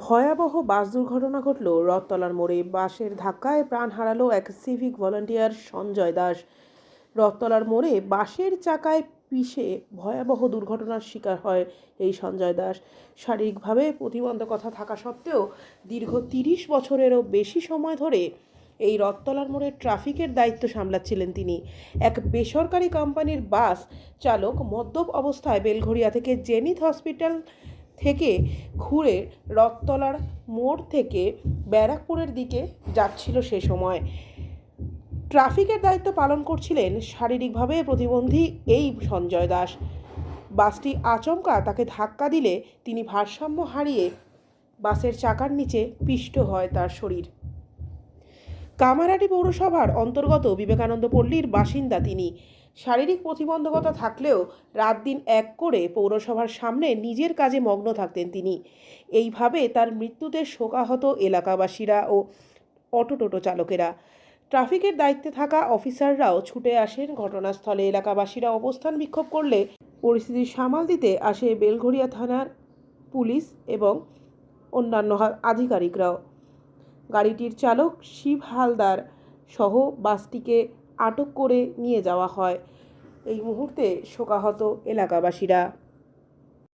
ভয়াবহ বাস দুর্ঘটনা ঘটল রথতলার মোড়ে। বাসের ধাক্কায় প্রাণ হারালো এক সিভিক ভলান্টিয়ার সঞ্জয় দাস। রথতলার মোড়ে বাসের চাকায় পিষে ভয়াবহ দুর্ঘটনার শিকার হয় এই সঞ্জয় দাস। শারীরিকভাবে প্রতিবন্ধকতা থাকা সত্ত্বেও দীর্ঘ তিরিশ বছরেরও বেশি সময় ধরে এই রথতলার মোড়ে ট্রাফিকের দায়িত্ব সামলাচ্ছিলেন তিনি। এক বেসরকারি কোম্পানির বাস চালক মদ্যপ অবস্থায় বেলঘড়িয়া থেকে জেনিথ হসপিটাল থেকে ঘুরে রথতলার মোড় থেকে ব্যারাকপুরের দিকে যাচ্ছিল সে সময়। ট্রাফিকের দায়িত্ব পালন করছিলেন শারীরিকভাবে প্রতিবন্ধী এই সঞ্জয় দাস। বাসটি আচমকা তাকে ধাক্কা দিলে তিনি ভারসাম্য হারিয়ে বাসের চাকার নিচে পিষ্ট হয় তার শরীর। কামারহাটি পৌরসভার অন্তর্গত বিবেকানন্দ পল্লীর বাসিন্দা তিনি। শারীরিক প্রতিবন্ধকতা থাকলেও রাত দিন এক করে পৌরসভার সামনে নিজের কাজে মগ্ন থাকতেন তিনি। এইভাবে তার মৃত্যুতে শোকাহত এলাকাবাসীরা ও অটো টোটো চালকেরা। ট্রাফিকের দায়িত্বে থাকা অফিসাররাও ছুটে আসেন ঘটনাস্থলে। এলাকাবাসীরা অবস্থান বিক্ষোভ করলে পরিস্থিতি সামাল দিতে আসে বেলঘড়িয়া থানার পুলিশ এবং অন্যান্য আধিকারিকরাও। গাড়িটির চালক শিব হালদার সহ বাসটিকে আটক করে নিয়ে যাওয়া হয়। এই মুহূর্তে শোকাহত এলাকাবাসীরা।